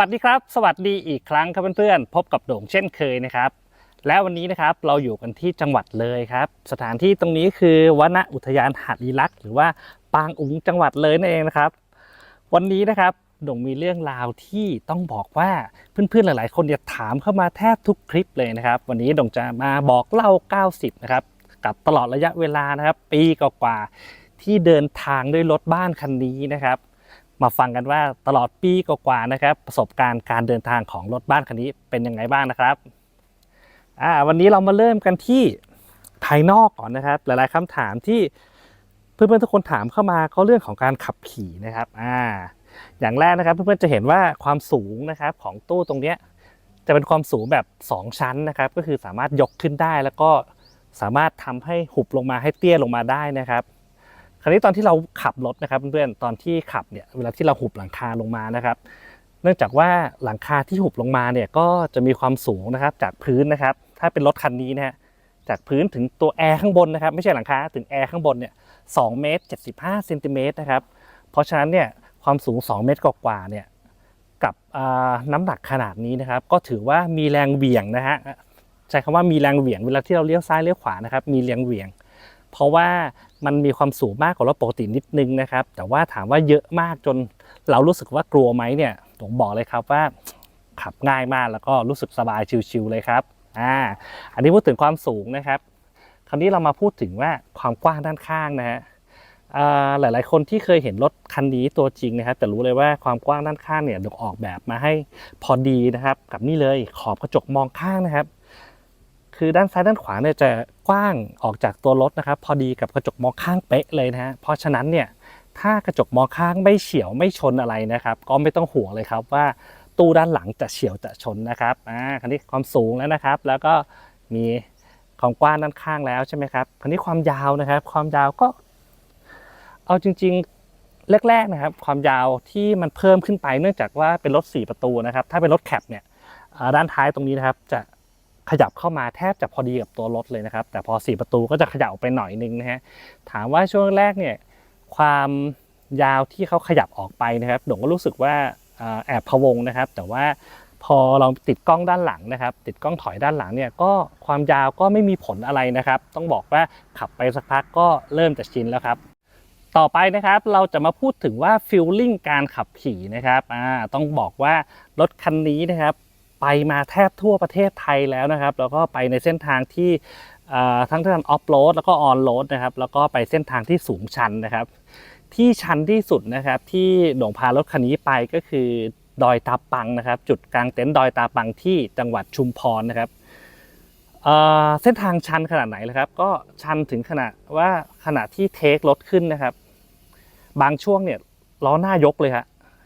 สวัสดีครับ สวัสดีอีกครั้งครับเพื่อนๆ พบกับโด่งเช่นเคยนะครับ และวันนี้นะครับเราอยู่กันที่จังหวัดเลยครับ สถานที่ตรงนี้คือวนอุทยานหาดลีลักษ์หรือว่าปางอุ๋งจังหวัดเลยนั่นเองนะครับ วันนี้นะครับโด่งมีเรื่องราวที่ต้องบอกว่าเพื่อนๆหลาย ๆ คนเนี่ยถามเข้ามาแทบทุกคลิปเลยนะครับ วันนี้โด่งจะมาบอกเล่า 90 นะครับกับตลอดระยะเวลานะครับ ปีกว่าๆที่เดินทางด้วยรถบ้านคันนี้นะครับ มาฟังกันว่าตลอดปีกว่าๆนะครับ ประสบการณ์การเดินทางของรถบ้านคันนี้เป็นยังไงบ้างนะครับอ่าวันนี้เรามาเริ่มกันที่ภายนอกก่อนนะครับ หลายๆคำถามที่เพื่อนๆทุกคนถามเข้ามาก็เรื่องของการขับขี่นะครับอ่าอย่างแรกนะครับเพื่อนๆจะเห็นว่าความสูงนะครับของตู้ตรงเนี้ยจะเป็นความสูงแบบ 2 ชั้นนะครับ ก็คือสามารถยกขึ้นได้แล้วก็สามารถทำให้หุบลงมาให้เตี้ยลงมาได้นะครับาวนี้ตอนที่เราขับรถนะครับเพื่อนๆตอนที่ขับเนี่ยเวลาที่เราหุบหลังคาลงมานะครับ เนื่องจากว่าหลังคาที่หุบลงมาเนี่ยก็จะมีความสูงนะครับจากพื้นนะครับ ถ้าเป็นรถคันนี้นะฮะจากพื้นถึงตัวแอร์ข้างบนนะครับไม่ใช่หลังคาถึงแอร์ข้างบนเนี่ยสเมตรเ75เซนติเมตรนะครับเพราะฉะนั้นเนี่ยความสูง 2 เมตรกว่าเนี่ยกับน้ำหนักขนาดนี้นะครับ ก็ถือว่ามีแรงเหวี่ยงนะฮะใช้คำว่ามีแรงเหวี่ยงเวลาที่เราเลี้ยวซ้ายเลี้ยวขวานะครับมีแรงเหวี่ยง เพราะว่ามันมีความสูงมากกว่ารถปกตินิดนึงนะครับ แต่ว่าถามว่าเยอะมากจนเรารู้สึกว่ากลัวไหมเนี่ยผมบอกเลยครับว่าขับง่ายมากแล้วก็รู้สึกสบายชิวๆเลยครับอ่าอันนี้พูดถึงความสูงนะครับ คราวนี้เรามาพูดถึงว่าความกว้างด้านข้างนะฮะอ่าหลายๆ คนที่เคยเห็นรถคันนี้ตัวจริงนะครับจะรู้เลยว่าความกว้างด้านข้างเนี่ยถูกออกแบบมาให้พอดีนะครับ กับนี่เลยขอบกระจกมองข้างนะครับ คือด้านซ้ายด้านขวาเนี่ยจะกว้างออกจากตัวรถนะครับ พอดีกับกระจกมองข้างเป๊ะเลยนะฮะเพราะฉะนั้นเนี่ยถ้ากระจกมองข้างไม่เฉียวไม่ชนอะไรนะครับ ก็ไม่ต้องห่วงเลยครับว่าตู้ด้านหลังจะเฉียวจะชนนะครับอ่าคราวนี้ความสูงแล้วนะครับ แล้วก็มีความกว้างด้านข้างแล้วใช่ไหมครับคราวนี้ความยาวนะครับ ความยาวก็ เอาจริงๆแรกๆนะครับ ความยาวที่มันเพิ่มขึ้นไปเนื่องจากว่าเป็นรถ 4 ประตูนะครับ ถ้าเป็นรถแคปเนี่ยด้านท้ายตรงนี้นะครับจะ ขยับเข้ามาแทบจะพอดีกับตัวรถเลยนะครับ แต่พอ 4 ประตูก็จะขยับออกไปหน่อยนึงนะฮะถามว่าช่วงแรกเนี่ยความยาวที่เขาขยับออกไปนะครับโด่งก็รู้สึกว่าแอบพะวงนะครับ แต่ว่าพอเราติดกล้องด้านหลังนะครับ ติดกล้องถอยด้านหลังเนี่ยก็ความยาวก็ไม่มีผลอะไรนะครับ ต้องบอกว่าขับไปสักพักก็เริ่มจะชินแล้วครับ ต่อไปนะครับเราจะมาพูดถึงว่าฟิลลิ่งการขับขี่นะครับต้องบอกว่ารถคันนี้นะครับ ไปมาแทบทั่วประเทศไทยแล้วนะครับ แล้วก็ไปในเส้นทางที่ทั้งทางออฟโรดแล้วก็ออนโรดนะครับ แล้วก็ไปเส้นทางที่สูงชันนะครับ ที่ชันที่สุดนะครับที่หลวงพารถคันนี้ไปก็คือดอยตาปังนะครับ จุดกลางเต็นท์ดอยตาปังที่จังหวัดชุมพรนะครับเส้นทางชันขนาดไหนล่ะครับ ก็ชันถึงขนาดว่าขณะที่เทครถขึ้นนะครับ บางช่วงเนี่ยล้อหน้ายกเลยฮะ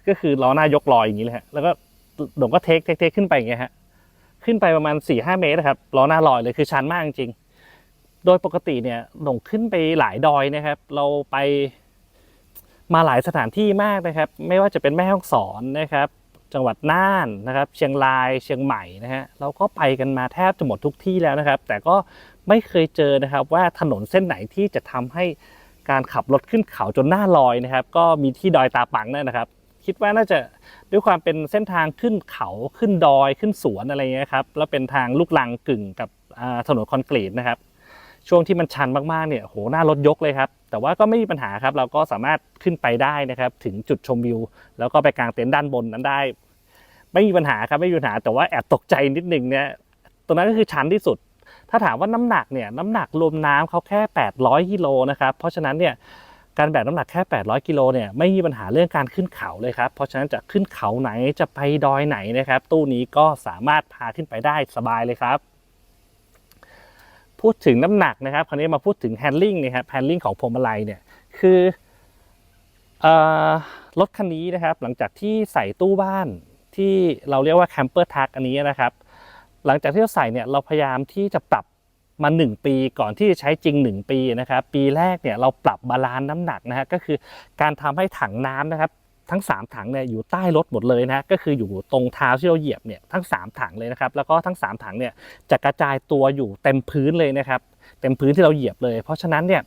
ก็คือล้อหน้ายกลอยอย่างนี้เลยฮะแล้วก็ หลงก็เทคเทคเทคขึ้นไปอย่างเงี้ยฮะขึ้นไปประมาณ4ี่ห้าเมตรนะครับล้อหน้าลอยเลยคือชันมากจริงโดยปกติเนี่ยหลงขึ้นไปหลายดอยนะครับ เราไปมาหลายสถานที่มากนะครับ ไม่ว่าจะเป็นแม่ฮ่องสอนนะครับ จังหวัดน่านนะครับ เชียงรายเชียงใหม่นะฮะเราก็ไปกันมาแทบจะหมดทุกที่แล้วนะครับ แต่ก็ไม่เคยเจอนะครับว่าถนนเส้นไหนที่จะทำให้การขับรถขึ้นเขาจนหน้าลอยนะครับ ก็มีที่ดอยตาปังนั่นนะครับ คิดว่าน่าจะด้วยความเป็นเส้นทางขึ้นเขาขึ้นดอยขึ้นสวนอะไรเงี้ยครับแล้วเป็นทางลูกลังกึ่งกับถนนคอนกรีตนะครับ ช่วงที่มันชันมากๆเนี่ยโหหน้ารถยกเลยครับ แต่ว่าก็ไม่มีปัญหาครับ เราก็สามารถขึ้นไปได้นะครับ ถึงจุดชมวิว แล้วก็ไปกางเต็นท์ด้านบนนั้นได้ ไม่มีปัญหาครับไม่มีปัญหาแต่ว่าแอบตกใจนิดนึงเนี่ยตรงนั้นก็คือชันที่สุด ถ้าถามว่าน้ำหนักเนี่ยน้ำหนักรวมน้ำเขาแค่ 800กิโลนะครับเพราะฉะนั้นเนี่ย การแบกน้ำหนักแค่ 800 กิโลเนี่ยไม่มีปัญหาเรื่องการขึ้นเขาเลยครับ เพราะฉะนั้นจะขึ้นเขาไหนจะไปดอยไหนนะครับ ตู้นี้ก็สามารถพาขึ้นไปได้สบายเลยครับ พูดถึงน้ำหนักนะครับ คราวนี้มาพูดถึงแฮนดิ้งนะครับแฮนดิ้งของพวงมาลัยเนี่ยคืออรถคันนี้นะครับ หลังจากที่ใส่ตู้บ้านที่เราเรียกว่าแคมเปอร์ทักอันนี้นะครับ หลังจากที่เราใส่เนี่ยเราพยายามที่จะปรับ มา 1 ปีก่อนที่จะใช้จริง 1 ปีนะครับปีแรกเนี่ยเราปรับบาลานซ์น้ำหนักนะฮะก็คือการทำให้ถังน้ำนะครับทั้ง 3 ถังเนี่ยอยู่ใต้รถหมดเลยนะฮะก็คืออยู่ตรงเท้าที่เราเหยียบเนี่ยทั้ง 3 ถังเลยนะครับแล้วก็ทั้ง 3 ถังเนี่ยจะกระจายตัวอยู่เต็มพื้นเลยนะครับเต็มพื้นที่เราเหยียบเลย เพราะฉะนั้นเนี่ย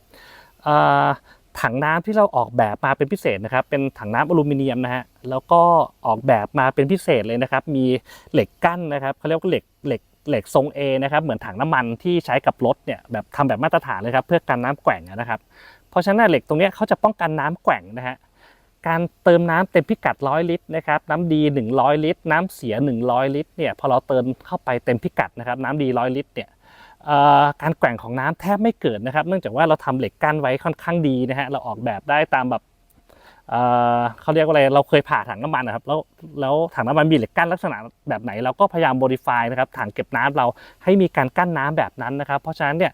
ถังน้ำที่เราออกแบบมาเป็นพิเศษนะครับ เป็นถังน้ำอลูมิเนียมนะฮะแล้วก็ออกแบบมาเป็นพิเศษเลยนะครับ มีเหล็กกั้นนะครับเขาเรียกว่าเหล็กเหล็ก เหล็กทรง A นะครับเหมือนถังน้ำมันที่ใช้กับรถเนี่ยแบบทำแบบมาตรฐานเลยครับเพื่อกันน้ำแกว่งนะครับ เพราะฉะนั้นเหล็กตรงนี้เขาจะป้องกันน้ำแกว่งนะฮะการเติมน้ำเต็มพิกัด 100 ลิตรนะครับน้ำดี 100 ลิตร น้ำเสีย 100 ลิตรเนี่ยพอเราเติมเข้าไปเต็มพิกัดนะครับน้ำดี 100 ลิตรเนี่ยการแกว่งของน้ำแทบไม่เกิดนะครับ เนื่องจากว่าเราทำเหล็กกั้นไว้ค่อนข้างดีนะฮะเราออกแบบได้ตามแบบ เขาเรียกว่าอะไรเราเคยผ่าถังน้ำมันนะครับแล้วแล้วถังน้ำมันมีเหล็กกั้นลักษณะแบบไหน เราก็พยายาม modify นะครับถังเก็บน้ำเราให้มีการกั้นน้ำแบบนั้นนะครับ เพราะฉะนั้นเนี่ย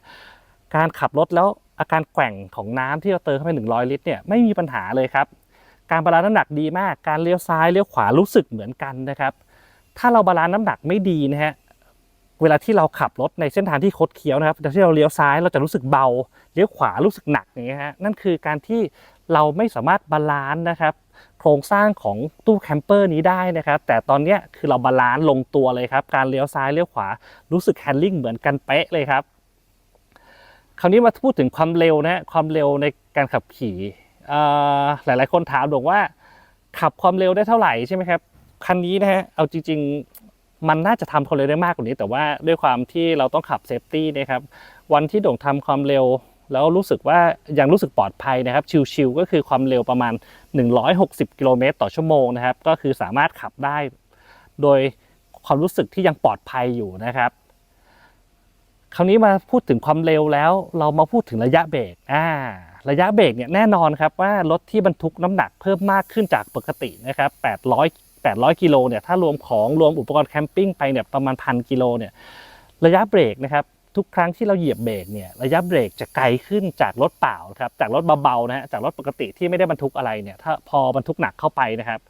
การขับรถแล้วอาการแกว่งของน้ำที่เราเติมเข้าไป100 ลิตรเนี่ยไม่มีปัญหาเลยครับ การบาลานซ์น้ำหนักดีมาก การเลี้ยวซ้ายเลี้ยวขวารู้สึกเหมือนกันนะครับ ถ้าเราบาลานซ์น้ำหนักไม่ดีนะฮะเวลาที่เราขับรถในเส้นทางที่คดเคี้ยวนะครับแต่ที่เราเลี้ยวซ้ายเราจะรู้สึกเบา เลี้ยวขวารู้สึกหนักอย่างเงี้ยฮะนั่นคือการที่ เราไม่สามารถบาลานซ์นะครับโครงสร้างของตู้แคมเปอร์นี้ได้นะครับ แต่ตอนนี้คือเราบาลานซ์ลงตัวเลยครับ การเลี้ยวซ้ายเลี้ยวขวารู้สึกแฮนดิ้งเหมือนกันเป๊ะเลยครับ คราวนี้มาพูดถึงความเร็วนะฮะความเร็วในการขับขี่หลาย ๆ คนถามบอกว่า ขับความเร็วได้เท่าไหร่ใช่ไหมครับคันนี้นะฮะเอาจริง ๆ มันน่าจะทำความเร็วได้มากกว่านี้ แต่ว่าด้วยความที่เราต้องขับเซฟตี้นะครับวันที่โด่งทำความเร็ว แล้วรู้สึกว่ายังรู้สึกปลอดภัยนะครับ ชิวๆก็คือความเร็วประมาณ 160 กิโลเมตรต่อชั่วโมงนะครับ ก็คือสามารถขับได้ โดยความรู้สึกที่ยังปลอดภัยอยู่นะครับ คราวนี้มาพูดถึงความเร็วแล้ว เรามาพูดถึงระยะเบรกอ่าระยะเบรกเนี่ยแน่นอนครับว่ารถที่บรรทุกน้ำหนักเพิ่มมากขึ้นจากปกตินะครับ 800 800 กิโลเนี่ยถ้ารวมของรวมอุปกรณ์แคมปิ้งไปเนี่ยประมาณพันกิโลเนี่ยระยะเบรกนะครับ ทุกครั้งที่เราเหยียบเบรกเนี่ยระยะเบรกจะไกลขึ้นจากรถเปล่าครับจากรถเบาๆนะฮะจากรถปกติที่ไม่ได้บรรทุกอะไรเนี่ยถ้าพอบรรทุกหนักเข้าไปนะครับ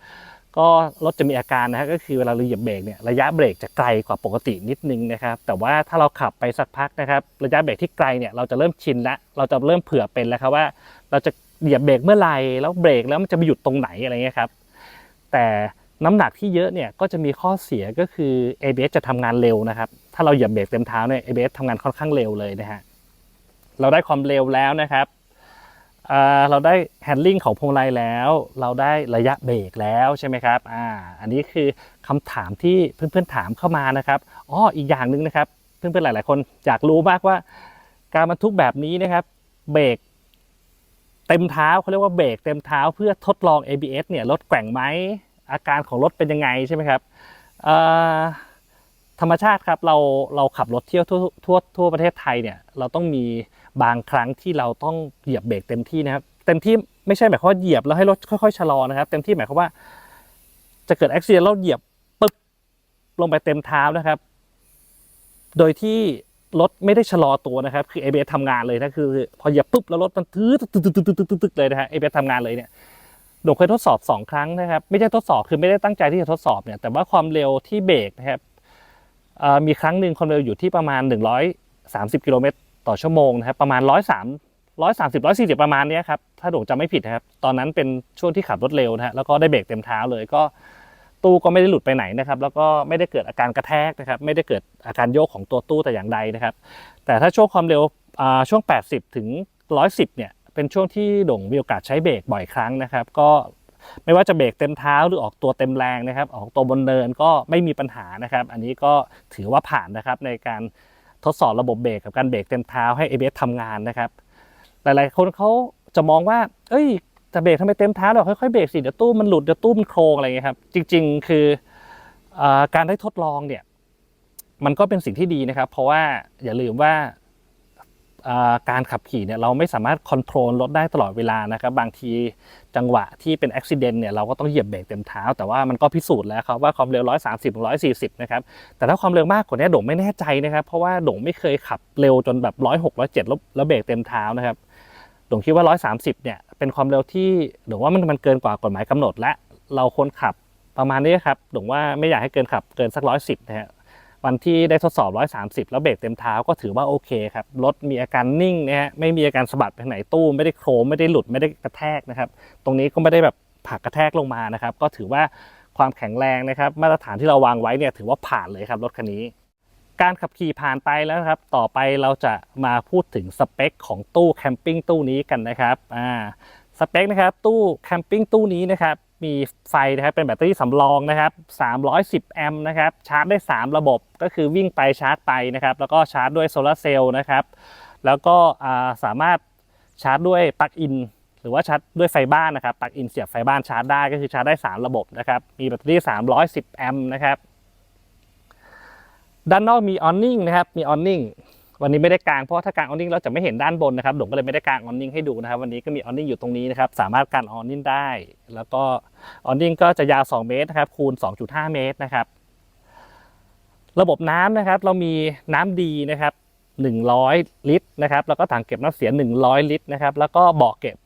ก็รถจะมีอาการนะฮะก็คือเวลาเราเหยียบเบรกเนี่ยระยะเบรกจะไกลกว่าปกตินิดนึงนะครับ แต่ว่าถ้าเราขับไปสักพักนะครับ ระยะเบรกที่ไกลเนี่ยเราจะเริ่มชินล้วเราจะเริ่มเผื่อเป็นแล้วครับว่า เราจะเหยียบเบรกเมื่อไหร่แล้วเบรกแล้วมันจะไปหยุดตรงไหนอะไรเงี้ยครับแต่น้ำหนักที่เยอะเนี่ยก็จะมีข้อเสียก็คือ ABS จะทำงานเร็วนะครับ ถ้าเราเหยียบเบรกเต็มเท้าเนี่ย ABS ทำงานค่อนข้างเร็วเลยนะฮะ เราได้ความเร็วแล้วนะครับอ่าเราได้แฮนดิ้งของพวงมาลัยแล้ว เราได้ระยะเบรกแล้วใช่ไหมครับอ่าอันนี้คือคำถามที่เพื่อนๆถามเข้ามานะครับอ๋ออีกอย่างหนึ่งนะครับ เพื่อนๆหลาย ๆ คนอยากรู้มากว่า การบรรทุกแบบนี้นะครับ เบรกเต็มเท้าเขาเรียกว่าเบรกเต็มเท้าเพื่อทดลอง ABS เนี่ยรถแกว่งไหมอาการของรถเป็นยังไงใช่ไหมครับ ธรรมชาติครับเราเราขับรถเที่ยวทั่วทั่วทั่วประเทศไทยเนี่ยเราต้องมีบางครั้งที่เราต้องเหยียบเบรกเต็มที่นะครับเต็มที่ไม่ใช่หมายความว่าเหยียบแล้วให้รถค่อยๆชะลอนะครับ เต็มที่หมายความว่า จะเกิดอุบิเหตุแล้วเหยียบปึ๊บลงไปเต็มเท้านะครับ โดยที่รถไม่ได้ชะลอตัวนะครับ คือ ABS ทำงานเลยนะคือ พอเหยียบปุ๊บแล้วรถมันตื้อตึ๊กตึ๊กตึ๊กตึ๊กตึ๊กตึ๊กเลยนะฮะ ABS ทำงานเลยเนี่ยโดมเคยทดสอบสองครั้งนะครับ ไม่ใช่ทดสอบคือไม่ได้ตั้งใจที่จะทดสอบเนี่ยแต่ว่าความเร็วที่เบรกนะครับ มีครั้งหนึ่งความเร็วอยู่ที่ประมาณ 130 กิโลเมตรต่อชั่วโมงนะครับประมาณร้อยสามร้อยสามสิบร้อยสี่สิบประมาณนี้ครับถ้าโด่งจำไม่ผิดนะครับ ตอนนั้นเป็นช่วงที่ขับรถเร็วนะฮะแล้วก็ได้เบรกเต็มเท้าเลยก็ตู้ก็ไม่ได้หลุดไปไหนนะครับ แล้วก็ไม่ได้เกิดอาการกระแทกนะครับ ไม่ได้เกิดอาการโยกของตัวตู้แต่อย่างใดนะครับ แต่ถ้าช่วงความเร็วอ่าช่วง 80 ถึง 110 เนี่ย เป็นช่วงที่โด่งมีโอกาสใช้เบรกบ่อยครั้งนะครับ ก็ ไม่ว่าจะเบรกเต็มเท้าหรือออกตัวเต็มแรงนะครับ ออกตัวบนเนินก็ไม่มีปัญหานะครับ อันนี้ก็ถือว่าผ่านนะครับในการทดสอบระบบเบรกกับการเบรกเต็มเท้าให้ ABS ทำงานนะครับ หลายๆ คนเขาจะมองว่า เอ้ยแต่เบรกทำไมเต็มเท้าเราค่อยๆเบรกสิเดี๋ยวตู้มันหลุดเดี๋ยวตู้มันโครงอะไรเงี้ยครับ จริง ๆ คืออการได้ทดลองเนี่ยมันก็เป็นสิ่งที่ดีนะครับ เพราะว่าอย่าลืมว่า การขับขี่เนี่ยเราไม่สามารถคอนโทรลรถได้ตลอดเวลานะครับบางทีจังหวะที่เป็นอุบิเหตุเนี่ยเราก็ต้องเหยียบเบรกเต็มเท้า แต่ว่ามันก็พิสูจน์แล้วครับว่าความเร็ว 130 140 นะครับ แต่ถ้าความเร็วมากกว่านี้โด่งไม่แน่ใจนะครับ เพราะว่าโด่งไม่เคยขับเร็วจนแบบ 106 107 แล้วแล้วเบรกเต็มเท้านะครับโด่งคิดว่า 130 เนี่ยเป็นความเร็วที่โด่งว่ามันมันเกินกว่ากฎหมายกำหนดและเราควรขับประมาณนี้ครับโด่งว่าไม่อยากให้เกินขับเกินสัก 110 นะฮะ วันที่ได้ทดสอบ 130 แล้วเบรกเต็มเท้าก็ถือว่าโอเคครับ รถมีอาการนิ่งนะฮะ ไม่มีอาการสะบัดไปไหนตู้ไม่ได้โครมไม่ได้หลุดไม่ได้กระแทกนะครับ ตรงนี้ก็ไม่ได้แบบผักกระแทกลงมานะครับ ก็ถือว่าความแข็งแรงนะครับ มาตรฐานที่เราวางไว้เนี่ยถือว่าผ่านเลยครับรถคันนี้ การขับขี่ผ่านไปแล้วครับ ต่อไปเราจะมาพูดถึงสเปคของตู้แคมปิ้งตู้นี้กันนะครับ อ่า สเปคนะครับตู้แคมปิ้งตู้นี้นะครับ มีไฟนะครับเป็นแบตเตอรี่สำรองนะครับ 310 แอมป์นะครับชาร์จได้ 3 ระบบก็คือวิ่งไปชาร์จไปนะครับ แล้วก็ชาร์จด้วยโซลาร์เซลล์นะครับแล้วก็สามารถชาร์จด้วยปลั๊กอินหรือว่าชาร์จด้วยไฟบ้านนะครับปลั๊กอินเสียบไฟบ้านชาร์จได้ก็คือชาร์จได้ 3 ระบบนะครับ มีแบตเตอรี่ 310 แอมป์นะครับ ด้านนอกมีออนนิ่งนะครับ มีออนนิ่ง วันนี้ไม่ได้กางเพราะถ้ากางออนนิ่งเราจะไม่เห็นด้านบนนะครับผมก็เลยไม่ได้กางออนนิ่งให้ดูนะครับ วันนี้ก็มีออนนิ่งอยู่ตรงนี้นะครับ สามารถกางออนนิ่งได้ แล้วก็ออนนิ่งก็จะยาว 2 เมตรนะครับ คูณ 2.5 เมตรนะครับ ระบบน้ำนะครับ เรามีน้ำดีนะครับ 100 ลิตรนะครับ แล้วก็ถังเก็บน้ำเสีย 100 ลิตรนะครับ แล้วก็บ่อเก็บ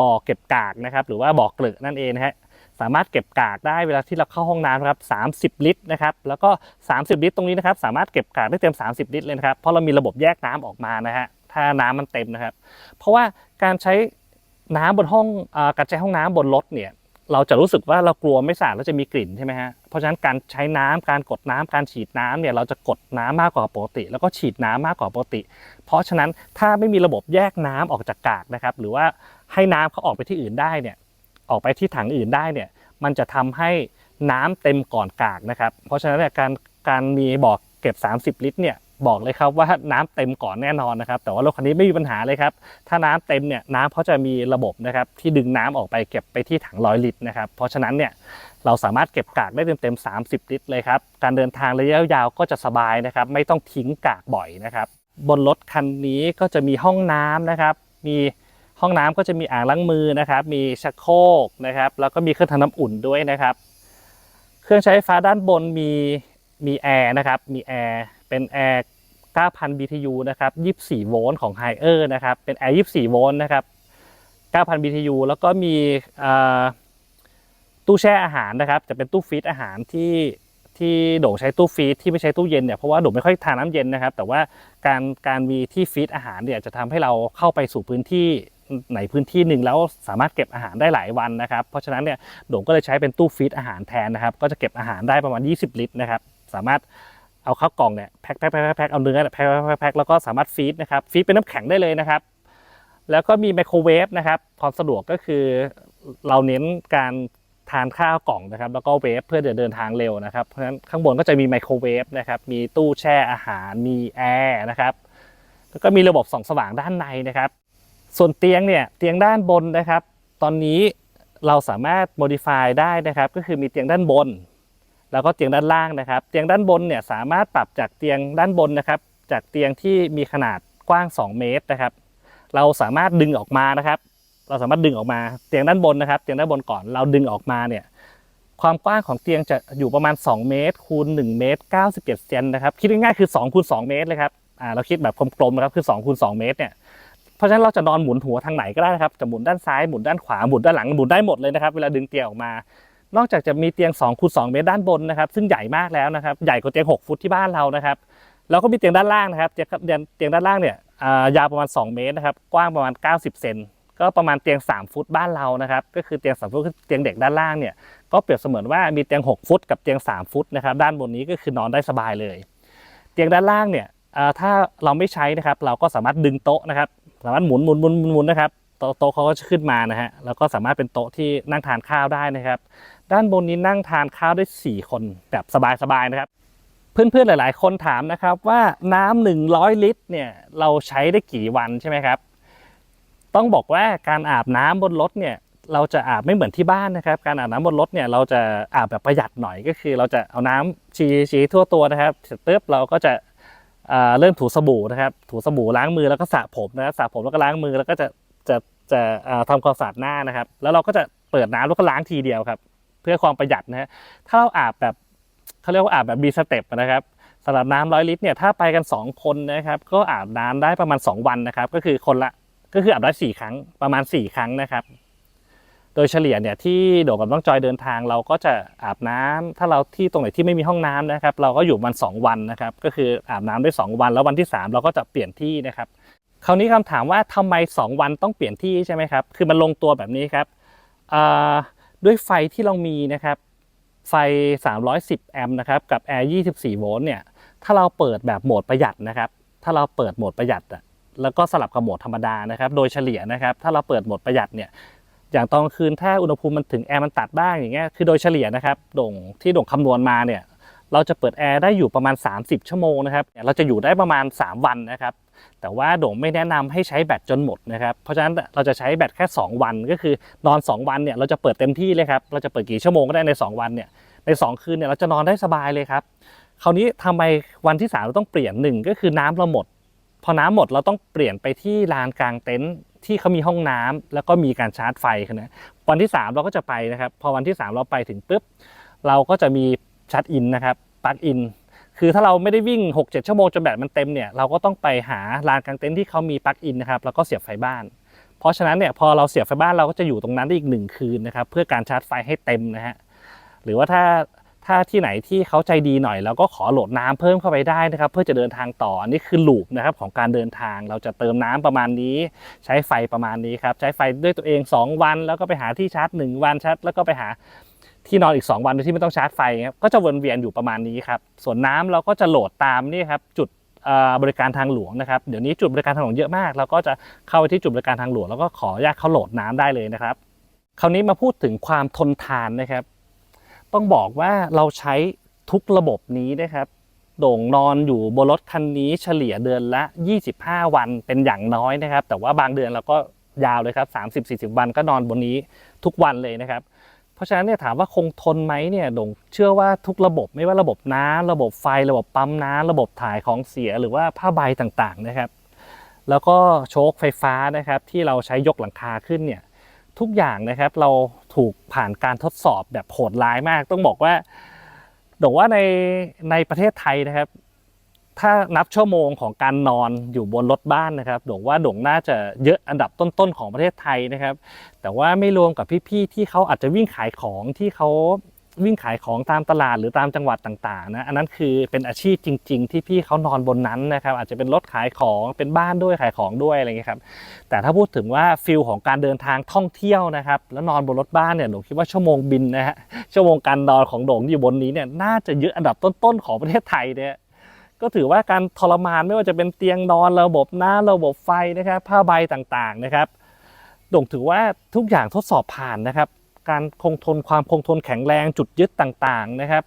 บ่อเก็บกากนะครับ หรือว่าบ่อเกลือนั่นเองนะฮะ สามารถเก็บกากได้เวลาที่เราเข้าห้องน้ำครับ 30 ลิตรนะครับแล้วก็ 30 ลิตรตรงนี้นะครับสามารถเก็บกากได้เต็ม 30 ลิตรเลยนะครับเพราะเรามีระบบแยกน้ำออกมานะฮะถ้าน้ำมันเต็มนะครับ เพราะว่าการใช้น้ำบนห้องออการใช้ห้องน้ำบนรถเนี่ยเราจะรู้สึกว่าเรากลัวไม่สะอาดแล้วจะมีกลิ่นใช่ไหมฮะ เพราะฉะนั้นการใช้น้ำการกดน้ำการฉีดน้ำเนี่ยเราจะกดน้ำมากกว่าปกติ แล้วก็ฉีดน้ำมากกว่าปกติ เพราะฉะนั้นถ้าไม่มีระบบแยกน้ำออกจากกากนะครับ หรือว่าให้น้ำเขาออกไปที่อื่นได้เนี่ย ออกไปที่ถังอื่นได้เนี่ยมันจะทำให้น้ำเต็มก่อนกากนะครับ เพราะฉะนั้นการการมีบอกเก็บ 30 ลิตรเนี่ยบอกเลยครับว่าน้ำเต็มก่อนแน่นอนนะครับ แต่ว่ารถคันนี้ไม่มีปัญหาเลยครับ ถ้าน้ำเต็มเนี่ยน้ำเขาจะมีระบบนะครับที่ดึงน้ำออกไปเก็บไปที่ถังร้อยลิตรนะครับ เพราะฉะนั้นเนี่ยเราสามารถเก็บกากได้เต็มๆ30 ลิตรเลยครับ การเดินทางระยะยาวก็จะสบายนะครับ ไม่ต้องทิ้งกากบ่อยนะครับ บนรถคันนี้ก็จะมีห้องน้ำนะครับ มี ห้องน้ำก็จะมีอ่างล้างมือนะครับ มีชักโครกนะครับ แล้วก็มีเครื่องทำน้ำอุ่นด้วยนะครับ เครื่องใช้ไฟฟ้าด้านบนมีมีแอร์นะครับ มีแอร์เป็นแอร์9,000 BTU นะครับ 24 โวลต์ของ h i เออร์นะครับ เป็นแอร์ 24 โวลต์นะครับ 9,000 BTU แล้วก็มีตู้แช่อาหารนะครับ จะเป็นตู้ฟรีซอาหารที่ที่โด่งใช้ตู้ฟรีซที่ไม่ใช้ตู้เย็นเนี่ยเพราะว่าโด่งไม่ค่อยทานน้ำเย็นนะครับ แต่ว่าการการมีที่ฟรีซอาหารเนี่ยจะทำให้เราเข้าไปสู่พื้นที่ ไหนพื้นที่หนึ่งแล้วสามารถเก็บอาหารได้หลายวันนะครับ เพราะฉะนั้นเนี่ยโด่งก็เลยใช้เป็นตู้ฟรีซอาหารแทนนะครับ ก็จะเก็บอาหารได้ประมาณ 20 ลิตรนะครับ สามารถเอาเข้ากล่องเนี่ยแพ็คแพ็คแพ็คแพ็คเอาเนื้อแพ็คแพ็คแพ็คแล้วก็สามารถฟรีซนะครับฟรีซเป็นน้ำแข็งได้เลยนะครับ แล้วก็มีไมโครเวฟนะครับความสะดวกก็คือเราเน้นการทานข้าวกล่องนะครับ แล้วก็เวฟเพื่อเดินทางเร็วนะครับเพราะฉะนั้นข้างบนก็จะมีไมโครเวฟนะครับ มีตู้แช่อาหารมีแอร์นะครับแล้วก็มีระบบส่องสว่างด้านในนะครับ ส่วนเตียงเนี่ยเตียงด้านบนนะครับ ตอนนี้เราสามารถ modify ได้นะครับ ก็คือมีเตียงด้านบน แล้วก็เตียงด้านล่างนะครับ เตียงด้านบนเนี่ยสามารถปรับจากเตียงด้านบนนะครับ จากเตียงที่มีขนาดกว้าง 2 เมตรนะครับ เราสามารถดึงออกมานะครับ เราสามารถดึงออกมาเตียงด้านบนนะครับ เตียงด้านบนก่อนเราดึงออกมาเนี่ยความกว้างของเตียงจะอยู่ประมาณ 2 เมตรคูณ1เมตร97เซนนะครับคิดง่ายๆคือ2คูณ2เมตรเลยครับอ่าเราคิดแบบกลมๆนะครับคือ2คูณ2เมตรเนี่ย เพราะฉะนั้นเราจะนอนหมุนหัวทางไหนก็ได้นะครับจะหมุนด้านซ้ายหมุนด้านขวาหมุนด้านหลังหมุนได้หมดเลยนะครับ เวลาดึงเตียงออกมา นอกจากจะมีเตียง2คูณ2เมตรด้านบนนะครับ ซึ่งใหญ่มากแล้วนะครับใหญ่กว่าเตียง 6 ฟุตที่บ้านเรานะครับแล้วก็มีเตียงด้านล่างนะครับเตียงเตียงเตียงด้านล่างเนี่ยยาวประมาณ 2 เมตรนะครับกว้างประมาณ 90 เซนก็ประมาณเตียง 3 ฟุตบ้านเรานะครับ ก็คือเตียง3ฟุตคือเตียงเด็กด้านล่างเนี่ยก็เปรียบเสมือนว่ามีเตียง 6 ฟุต กับเตียง 3 ฟุตนะครับ ด้านบนนี้ก็คือนอนได้สบายเลย เตียงด้านล่างเนี่ย ถ้าเราไม่ใช้นะครับ เราก็สามารถดึงโต๊ะนะครับ สามารถหมุนหมุนหมุนหมุนหมุนนะครับโต๊ะโต๊ะเขาก็จะขึ้นมานะฮะแล้วก็สามารถเป็นโต๊ะที่นั่งทานข้าวได้นะครับ ด้านบนนี้นั่งทานข้าวได้ 4 คนแบบสบายๆนะครับ เพื่อนๆหลาย ๆ คนถามนะครับว่าน้ำหนึ่งร้อยลิตรเนี่ยเราใช้ได้กี่วันใช่ไหมครับ ต้องบอกว่าการอาบน้ำบนรถเนี่ยเราจะอาบไม่เหมือนที่บ้านนะครับ การอาบน้ำบนรถเนี่ยเราจะอาบแบบประหยัดหน่อยก็คือ เราจะเอาน้ำชีชีทั่วตัวนะครับเสร็จปุ๊บเราก็จะ เริ่มถูสบู่นะครับ ถูสบู่ล้างมือแล้วก็สระผมนะครับสระผมแล้วก็ล้างมือแล้วก็จะจะจะทำความสะอาดหน้านะครับ แล้วเราก็จะเปิดน้ำแล้วก็ล้างทีเดียวครับ เพื่อความประหยัดนะฮะถ้าเราอาบแบบเขาเรียกว่าอาบแบบมีสเต็ปนะครับสำหรับน้ำร้อยลิตรเนี่ยถ้าไปกัน 2 คนนะครับ ก็อาบน้ำได้ประมาณ 2 วันนะครับ ก็คือคนละก็คืออาบได้4ครั้งประมาณ 4 ครั้งนะครับ โดยเฉลี่ยเนี่ยที่โดดกับน้องจอยเดินทาง เราก็จะอาบน้ำถ้าเราที่ตรงไหนที่ไม่มีห้องน้ำนะครับ เราก็อยู่มัน2วันนะครับ ก็คืออาบน้ำได้ 2 วัน แล้ววันที่ 3 เราก็จะเปลี่ยนที่นะครับ คราวนี้คำถามว่าทำไม 2 วันต้องเปลี่ยนที่ใช่ไหมครับ คือมันลงตัวแบบนี้ครับด้วยไฟที่เรามีนะครับ ไฟ 310 แอมป์นะครับ กับแอร์ 24 โวลต์เนี่ย ถ้าเราเปิดแบบโหมดประหยัดนะครับ ถ้าเราเปิดโหมดประหยัดอะแล้วก็สลับกับโหมดธรรมดานะครับ โดยเฉลี่ยนะครับ ถ้าเราเปิดโหมดประหยัดเนี่ย อย่างตอนคืนถ้าอุณหภูมิมันถึงแอร์มันตัดบ้างอย่างเงี้ยคือโดยเฉลี่ยนะครับโด่งที่โด่งคำนวณมาเนี่ยเราจะเปิดแอร์ได้อยู่ประมาณ 30 ชั่วโมงนะครับเราจะอยู่ได้ประมาณ 3 วันนะครับแต่ว่าโด่งไม่แนะนำให้ใช้แบตจนหมดนะครับเพราะฉะนั้นเราจะใช้แบตแค่ 2 วันก็คือนอน 2 วันเนี่ยเราจะเปิดเต็มที่เลยครับเราจะเปิดกี่ชั่วโมงก็ได้ใน 2 วันเนี่ยใน 2 คืนเนี่ยเราจะนอนได้สบายเลยครับคราวนี้ทำไมวันที่3เราต้องเปลี่ยนหนึ่งก็คือน้ำเราหมด พอน้ำหมดเราต้องเปลี่ยนไปที่ลานกลางเต็นท์ ที่เขามีห้องน้ำแล้วก็มีการชาร์จไฟนะวันที่ 3 เราก็จะไปนะครับ พอวันที่ 3 เราไปถึงปุ๊บเราก็จะมีชาร์จอินนะครับปลั๊กอินคือถ้าเราไม่ได้วิ่ง 6-7 ชั่วโมงจนแบตมันเต็มเนี่ยเราก็ต้องไปหาลานกลางเต็นท์ที่เขามีปลั๊กอินนะครับแล้วก็เสียบไฟบ้าน เพราะฉะนั้นเนี่ยพอเราเสียบไฟบ้านเราก็จะอยู่ตรงนั้นได้อีกหนึ่งคืนนะครับเพื่อการชาร์จไฟให้เต็มนะฮะหรือว่าถ้า ถ้าที่ไหนที่เขาใจดีหน่อยเราก็ขอโหลดน้ำเพิ่มเข้าไปได้นะครับ เพื่อจะเดินทางต่ออันนี้คือลูปนะครับของการเดินทางเราจะเติมน้ำประมาณนี้ ใช้ไฟประมาณนี้ครับใช้ไฟด้วยตัวเอง 2 วัน แล้วก็ไปหาที่ชาร์จ 1 วันชาร์จแล้วก็ไปหาที่นอนอีก 2 วันโดยที่ไม่ต้องชาร์จไฟครับก็จะวนเวียนอยู่ประมาณนี้ครับส่วนน้ำเราก็จะโหลดตามนี่ครับจุดบริการทางหลวงนะครับเดี๋ยวนี้จุดบริการทางหลวงเยอะมาก เราก็จะเข้าไปที่จุดบริการทางหลวงแล้วก็ขออนุญาตเขาโหลดน้ำได้เลยนะครับคราวนี้มาพูดถึงความทนทานนะครับ ต้องบอกว่าเราใช้ทุกระบบนี้นะครับ โด่งนอนอยู่บนรถคันนี้เฉลี่ยเดือนละ 25 วันเป็นอย่างน้อยนะครับ แต่ว่าบางเดือนเราก็ยาวเลยครับ 30-40 วันก็นอนบนนี้ทุกวันเลยนะครับ เพราะฉะนั้นเนี่ยถามว่าคงทนไหมเนี่ยโด่งเชื่อว่าทุกระบบไม่ว่าระบบน้ำระบบไฟระบบปั๊มน้ำระบบถ่ายของเสียหรือว่าผ้าใบต่างๆนะครับ แล้วก็โชคไฟฟ้านะครับที่เราใช้ยกหลังคาขึ้นเนี่ยทุกอย่างนะครับเรา ถูกผ่านการทดสอบแบบโหดร้ายมาก ต้องบอกว่าโด่งว่าในในประเทศไทยนะครับ ถ้านับชั่วโมงของการนอนอยู่บนรถบ้านนะครับดงว่าดงน่าจะเยอะอันดับต้นๆของประเทศไทยนะครับ แต่ว่าไม่รวมกับพี่ๆที่เขาอาจจะวิ่งขายของที่เขา วิ่งขายของตามตลาดหรือตามจังหวัดต่างๆนะอันนั้นคือเป็นอาชีพจริง ๆ ที่พี่เขานอนบนนั้นนะครับอาจจะเป็นรถขายของเป็นบ้านด้วยขายของด้วยอะไรเงี้ยครับแต่ถ้าพูดถึงว่าฟิลของการเดินทางท่องเที่ยวนะครับแล้วนอนบนรถบ้านเนี่ยโด่งคิดว่าชั่วโมงบินนะฮะชั่วโมงการนอนของโด่งที่อยู่บนนี้เนี่ยน่าจะเยอะอันดับต้นๆของประเทศไทยเนี่ยก็ถือว่าการทรมานไม่ว่าจะเป็นเตียงนอนระบบน้ำระบบไฟนะครับผ้าใบต่างๆนะครับโด่งถือว่าทุกอย่างทดสอบผ่านนะครับ การคงทนความคงทนแข็งแรงจุดยึดต่างๆนะครับ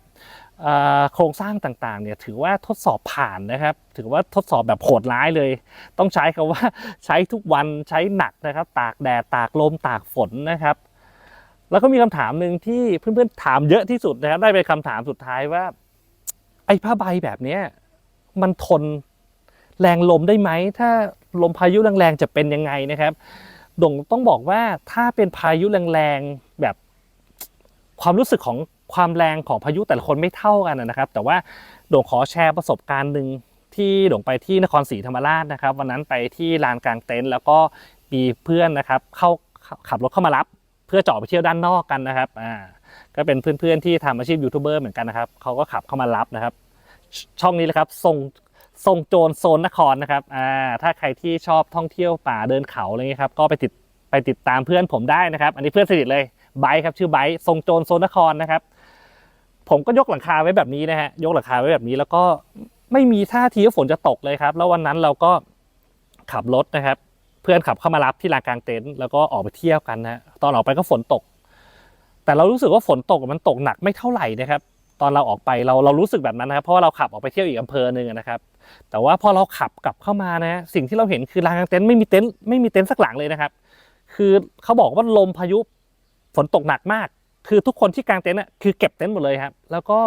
โครงสร้างต่างๆเนี่ยถือว่าทดสอบผ่านนะครับ ถือว่าทดสอบแบบโหดร้ายเลย ต้องใช้คำว่าใช้ทุกวันใช้หนักนะครับ ตากแดดตากลมตากฝนนะครับ แล้วก็มีคำถามหนึ่งที่เพื่อนๆถามเยอะที่สุดนะครับได้เป็นคำถามสุดท้ายว่า ไอ้ผ้าใบแบบเนี้ยมันทนแรงลมได้ไหม ถ้าลมพายุแรงๆจะเป็นยังไงนะครับด่งต้องบอกว่าถ้าเป็นพายุแรงๆ ความรู้สึกของความแรงของพายุแต่ละคนไม่เท่ากันนะครับ แต่ว่าโด่งขอแชร์ประสบการณ์หนึ่งที่โด่งไปที่นครศรีธรรมราชนะครับ วันนั้นไปที่ลานกลางเต็นท์แล้วก็มีเพื่อนนะครับเข้าขับรถเข้ามารับ เพื่อจออกไปเที่ยวด้านนอกกันนะครับอ่าก็เป็นเพื่อนๆที่ทำอาชีพยูทูบเบอร์เหมือนกันนะครับเขาก็ขับเข้ามารับนะครับ ช่องนี้เลยครับทรงทรงโจรโซนนครนะครับอ่าถ้าใครที่ชอบท่องเที่ยวป่าเดินเขาอะไรเงี้ยครับก็ไปติดไปติดตามเพื่อนผมได้นะครับ อันนี้เพื่อนสนิทเลย ไบค์ครับชื่อไบค์ทรงโจรโซนนครนะครับ ผมก็ยกหลังคาไว้แบบนี้นะฮะยกหลังคาไว้แบบนี้แล้วก็ไม่มีท่าทีว่าฝนจะตกเลยครับ แล้ววันนั้นเราก็ขับรถนะครับ เพื่อนขับเข้ามารับที่ลานกลางเต็นท์แล้วก็ออกไปเที่ยวกันนะตอนออกไปก็ฝนตก แต่เรารู้สึกว่าฝนตกมันตกหนักไม่เท่าไหร่นะครับ ตอนเราออกไปเราเรารู้สึกแบบนั้นนะครับ เพราะว่าเราขับออกไปเที่ยวอีกอำเภอหนึ่งนะครับ แต่ว่าพอเราขับกลับเข้ามานะสิ่งที่เราเห็นคือลานกลางเต็นท์ไม่มีเต็นท์ไม่มีเต็นท์สักหลังเลยนะครับ คือเขาบอกว่าลมพายุ ฝนตกหนักมาก คือทุกคนที่กางเต็นท์น่ะคือเก็บเต็นท์หมดเลยครับ แล้วก็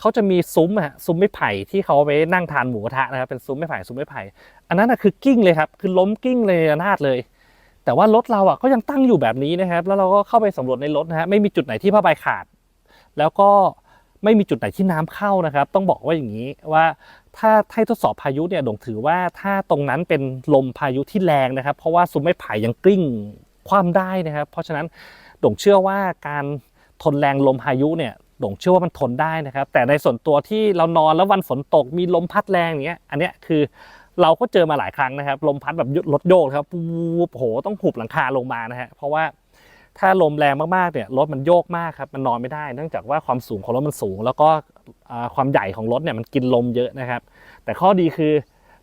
เขาจะมีซุ้มอะฮะซุ้มไม้ไผ่ที่เขาไปนั่งทานหมูกระทะนะครับเป็นซุ้มไม้ไผ่ซุ้มไม้ไผ่อันนั้นนะคือกิ้งเลยครับคือล้มกิ้งเลยนาดเลย แต่ว่ารถเราอะก็ยังตั้งอยู่แบบนี้นะครับ แล้วเราก็เข้าไปสำรวจในรถนะฮะไม่มีจุดไหนที่ผ้าใบขาด แล้วก็ไม่มีจุดไหนที่น้ำเข้านะครับ ต้องบอกว่าอย่างนี้ว่าถ้าให้ทดสอบพายุเนี่ยดงถือว่าถ้าตรงนั้นเป็นลมพายุที่แรงนะครับ เพราะว่าซุ้มไม้ไผ่ยังกลิ้งคว่ำได้นะครับ เพราะฉะนั้น ดงเชื่อว่าการทนแรงลมพายุเนี่ยด่งเชื่อว่ามันทนได้นะครับ แต่ในส่วนตัวที่เรานอนแล้ววันฝนตกมีลมพัดแรงอย่างเงี้ยอันเนี้ยคือเราก็เจอมาหลายครั้งนะครับ ลมพัดแบบรถโยกครับปูบโอ้โหต้องหุบหลังคาลงมานะฮะเพราะว่าถ้าลมแรงมากๆเนี่ยรถมันโยกมากครับมันนอนไม่ได้ เนื่องจากว่าความสูงของรถมันสูง แล้วก็ความใหญ่ของรถเนี่ยมันกินลมเยอะนะครับ แต่ข้อดีคือ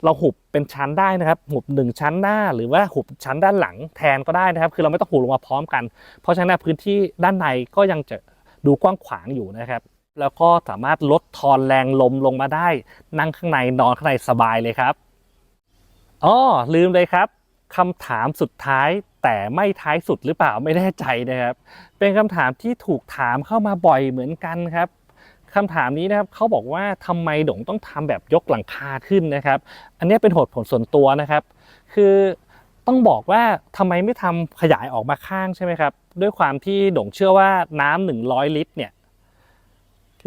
เราหุบเป็นชั้นได้นะครับ หุบหนึ่งชั้นหน้า หรือว่าหุบชั้นด้านหลังแทนก็ได้นะครับ คือเราไม่ต้องหุบลงมาพร้อมกัน เพราะฉะนั้นพื้นที่ด้านในก็ยังจะดูกว้างขวางอยู่นะครับ แล้วก็สามารถลดทอนแรงลมลงมาได้ นั่งข้างในนอนข้างในสบายเลยครับอ๋อลืมเลยครับคำถามสุดท้ายแต่ไม่ท้ายสุดหรือเปล่าไม่แน่ใจนะครับ เป็นคำถามที่ถูกถามเข้ามาบ่อยเหมือนกันครับ คำถามนี้นะครับเขาบอกว่าทำไมดงต้องทำแบบยกหลังคาขึ้นนะครับ อันนี้เป็นเหตุผลส่วนตัวนะครับ คือต้องบอกว่าทำไมไม่ทำขยายออกมาข้างใช่ไหมครับ ด้วยความที่ดงเชื่อว่าน้ำหนึ่งร้อยลิตรเนี่ย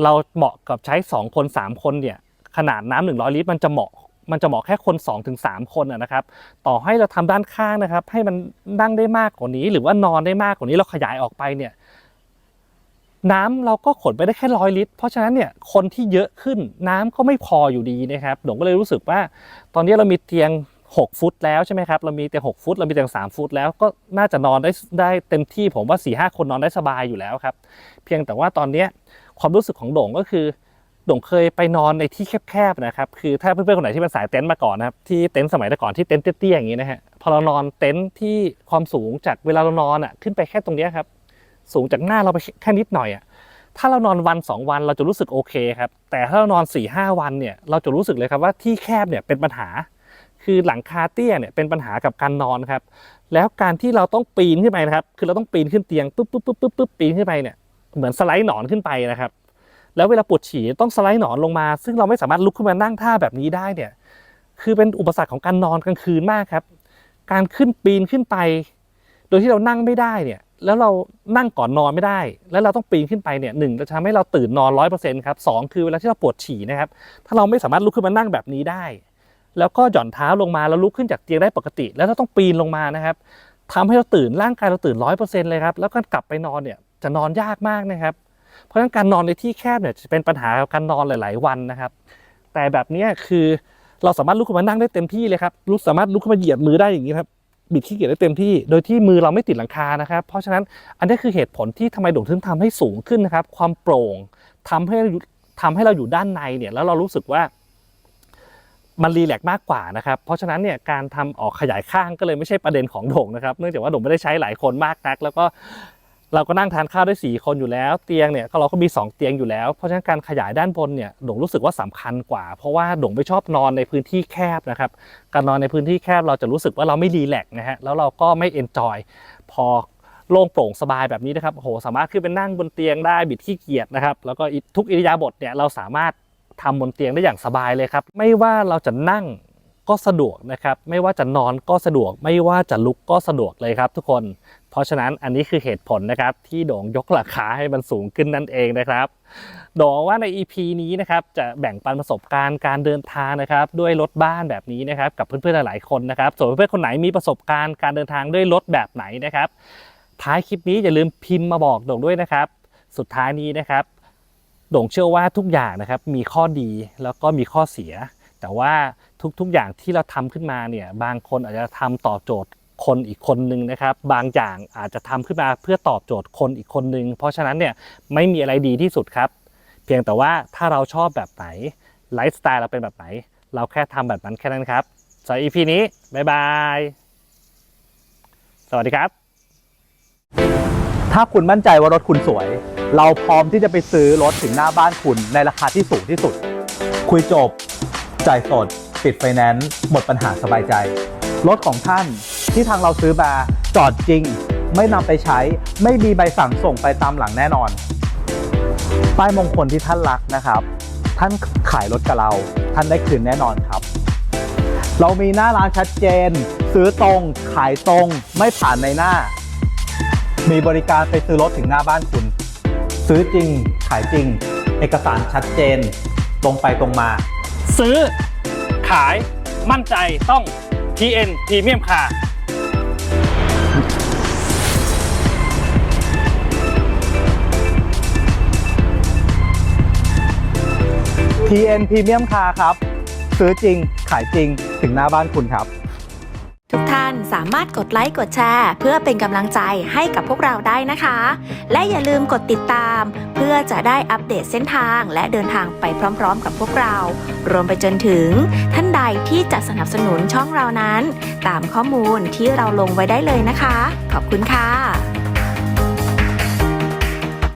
เราเหมาะกับใช้ 2 คน 3 คนเนี่ยขนาดน้ำหนึ่งร้อยลิตร มันจะเหมาะมันจะเหมาะแค่คน 2-3ถึง3คนนะครับ ต่อให้เราทำด้านข้างนะครับ ให้มันนั่งได้มากกว่านี้ หรือว่านอนได้มากกว่านี้เราขยายออกไปเนี่ย น้ำเราก็ขนไปได้แค่ร้อยลิตร เพราะฉะนั้นเนี่ยคนที่เยอะขึ้นน้ำก็ไม่พออยู่ดีนะครับหลงก็เลยรู้สึกว่า ตอนนี้เรามีเตียง 6 ฟุตแล้วใช่ไหมครับเรามีเตียง6ฟุต เรามีเตียง3ฟุต แล้วก็น่าจะนอนได้ได้เต็มที่ผมว่า4ีหคนนอนได้สบายอยู่แล้วครับ เพียงแต่ว่าตอนนี้ความรู้สึกของโด่งก็คือโด่งเคยไปนอนในที่แคบๆนะครับคือถ้าเพื่อนๆคนไหนที่เป็นสายเต็นท์มาก่อนนะครับที่เต็นท์สมัยแต่ก่อนที่เต็นท์เตี้ยๆอย่างนี้นะฮะพอเรานอนเต็นท์ที่ความสูงจากเวลาเรานอนอะขึ้นไปแค่ตรงเนี้ยครับ สูงจากหน้าเราไปแค่นิดหน่อยอะถ้าเรานอนวันสองวันเราจะรู้สึกโอเคครับ แต่ถ้าเรานอน4ี่ห้าวันเนี่ยเราจะรู้สึกเลยครับว่าที่แคบเนี่ยเป็นปัญหา คือหลังคาเตี้ยเนี่ยเป็นปัญหากับการนอนครับ แล้วการที่เราต้องปีนขึ้นไปนะครับ คือเราต้องปีนขึ้นเตียงปุ๊บปุ๊บปุ๊บปุ๊บปุ๊บปีนขึ้นไปเนี่ยเหมือนสไลด์หนอนขึ้นไปนะครับ แล้วเวลาปวดฉี่ต้องสไลด์หนอนลงมา ซึ่งเราไม่สามารถลุกขึ้นมานั่งท่าแบบนี้ได้เนี่ย คือเป็นอุปสรรคของการนอนกลางคืนมากครับ การขึ้นปีนขึ้นไป โดยที่เรานั่งไม่ได้เนี่ย แล้วเรานั่งก่อนนอนไม่ได้ แล้วเราต้องปีนขึ้นไปเนี่ยหนึ่งจะทำให้เราตื่นนอนร้อยเปอร์เซ็นต์ครับสองคือเวลาที่เราปวดฉี่นะครับ ถ้าเราไม่สามารถลุกขึ้นมานั่งแบบนี้ได้ แล้วก็หย่อนเท้าลงมาแล้วลุกขึ้นจากเตียงได้ปกติ แล้วเราต้องปีนลงมานะครับทำให้เราตื่นร่างกายเราตื่นร้อยเปอร์เซ็นต์เลยครับแล้วก็กลับไปนอนเนี่ยจะนอนยากมากนะครับ เพราะฉะนั้นการนอนในที่แคบเนี่ยจะเป็นปัญหาการนอนหลาย ๆ วันนะครับ แต่แบบนี้คือเราสามารถลุกขึ้นมานั่งได้เต็มที่เลยครับลุกสามารถลุกขึ้นมาเหยียดมือได้อย่างนี้ครับ บิดขี้เกียจได้เต็มที่ โดยที่มือเราไม่ติดหลังคานะครับ เพราะฉะนั้นอันนี้คือเหตุผลที่ทำไมโด่งถึงทำให้สูงขึ้นนะครับ ความโปร่งทำให้ทำให้เราอยู่ด้านในเนี่ยแล้วเรารู้สึกว่ามันรีแลกซ์มากกว่านะครับ เพราะฉะนั้นเนี่ยการทำออกขยายข้างก็เลยไม่ใช่ประเด็นของโด่งนะครับ เนื่องจากว่าโด่งไม่ได้ใช้หลายคนมากนัก แล้วก็ เราก็นั่งทานข้าวได้4คนอยู่แล้วเตียงเนี่ยเราก็มี 2 เตียงอยู่แล้ว เพราะฉะนั้นการขยายด้านบนเนี่ยโด่งรู้สึกว่าสำคัญกว่า เพราะว่าโด่งไม่ชอบนอนในพื้นที่แคบนะครับการนอนในพื้นที่แคบเราจะรู้สึกว่าเราไม่รีแลกซ์นะฮะแล้วเราก็ไม่เอนจอยพอโล่งโปร่งสบายแบบนี้นะครับโอ้โหสามารถขึ้นไปนั่งบนเตียงได้บิดขี้เกียจนะครับแล้วก็ทุกอิริยาบถเนี่ยเราสามารถทำบนเตียงได้อย่างสบายเลยครับไม่ว่าเราจะนั่งก็สะดวกนะครับ ไม่ว่าจะนอนก็สะดวก ไม่ว่าจะลุกก็สะดวกเลยครับทุกคน เพราะฉะนั้นอันนี้คือเหตุผลนะครับที่โด่งยกราคาให้มันสูงขึ้นนั่นเองนะครับโด่งว่าใน EP นี้นะครับจะแบ่งปันประสบการณ์การเดินทางนะครับด้วยรถบ้านแบบนี้นะครับกับเพื่อนๆหลายๆคนนะครับส่วนเพื่อนๆคนไหนมีประสบการณ์การเดินทางด้วยรถแบบไหนนะครับท้ายคลิปนี้อย่าลืมพิมพ์มาบอกโด่งด้วยนะครับ สุดท้ายนี้นะครับโด่งเชื่อว่าทุกอย่างนะครับมีข้อดีแล้วก็มีข้อเสีย แต่ว่าทุกๆอย่างที่เราทำขึ้นมาเนี่ยบางคนอาจจะทำต่อโจทย์ คนอีกคนนึงนะครับ บางอย่างอาจจะทำขึ้นมาเพื่อตอบโจทย์คนอีกคนนึง เพราะฉะนั้นเนี่ยไม่มีอะไรดีที่สุดครับ เพียงแต่ว่าถ้าเราชอบแบบไหนไลฟ์สไตล์เราเป็นแบบไหน เราแค่ทำแบบนั้นแค่นั้นครับสำหรับ EP นี้บ๊ายบายสวัสดีครับ ถ้าคุณมั่นใจว่ารถคุณสวย เราพร้อมที่จะไปซื้อรถถึงหน้าบ้านคุณในราคาที่สูงที่สุด คุยจบ จ่ายสด ปิดไฟแนนซ์หมดปัญหาสบายใจ รถของท่าน ที่ทางเราซื้อมาจอดจริง ไม่นำไปใช้ ไม่มีใบสั่งส่งไปตามหลังแน่นอน ป้ายมงคลที่ท่านรักนะครับ ท่านขายรถกับเรา ท่านได้คืนแน่นอนครับ เรามีหน้าร้านชัดเจน ซื้อตรง ขายตรง ไม่ผ่านในหน้า มีบริการไปซื้อรถถึงหน้าบ้านคุณ ซื้อจริง ขายจริง เอกสารชัดเจน ตรงไปตรงมา ซื้อ ขาย มั่นใจต้อง TN Premium Car TN Premium Car ครับ ซื้อจริง ขายจริง ถึงหน้าบ้านคุณครับ ทุกท่านสามารถกดไลค์กดแชร์ เพื่อเป็นกำลังใจให้กับพวกเราได้นะคะ และอย่าลืมกดติดตาม เพื่อจะได้อัปเดตเส้นทางและเดินทางไปพร้อมๆ กับพวกเรา รวมไปจนถึงท่านใดที่จะสนับสนุนช่องเรานั้น ตามข้อมูลที่เราลงไว้ได้เลยนะคะ ขอบคุณค่ะ